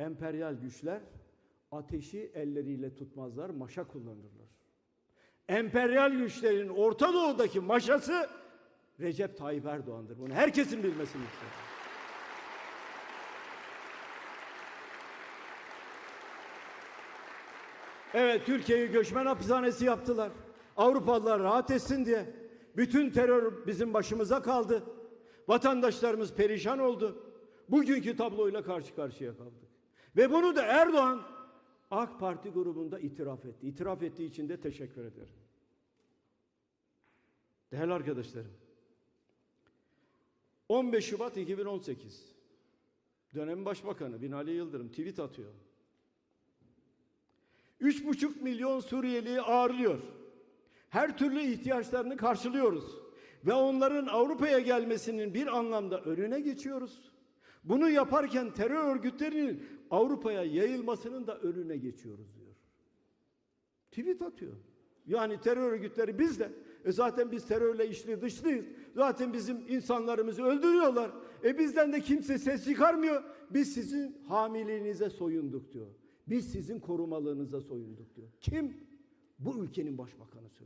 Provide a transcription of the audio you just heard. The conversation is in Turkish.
emperyal güçler ateşi elleriyle tutmazlar, maşa kullanırlar. Emperyal güçlerin Orta Doğu'daki maşası Recep Tayyip Erdoğan'dır. Bunu herkesin bilmesini isterim. Evet Türkiye'yi göçmen hapishanesi yaptılar. Avrupalılar rahat etsin diye. Bütün terör bizim başımıza kaldı. Vatandaşlarımız perişan oldu. Bugünkü tabloyla karşı karşıya kaldık. Ve bunu da Erdoğan AK Parti grubunda itiraf etti. İtiraf ettiği için de teşekkür ederim. Değerli arkadaşlarım. 15 Şubat 2018. Dönemin Başbakanı Binali Yıldırım tweet atıyor. 3,5 milyon Suriyeliyi ağırlıyor. Her türlü ihtiyaçlarını karşılıyoruz. Ve onların Avrupa'ya gelmesinin bir anlamda önüne geçiyoruz. Bunu yaparken terör örgütlerinin Avrupa'ya yayılmasının da önüne geçiyoruz diyor. Tweet atıyor. Yani terör örgütleri biz de. E zaten biz terörle içli dışlıyız. Zaten bizim insanlarımızı öldürüyorlar. E bizden de kimse ses çıkarmıyor. Biz sizin hamiliğinize soyunduk diyor. Biz sizin korumalığınıza soyunduk diyor. Kim? Bu ülkenin başbakanı söylüyor.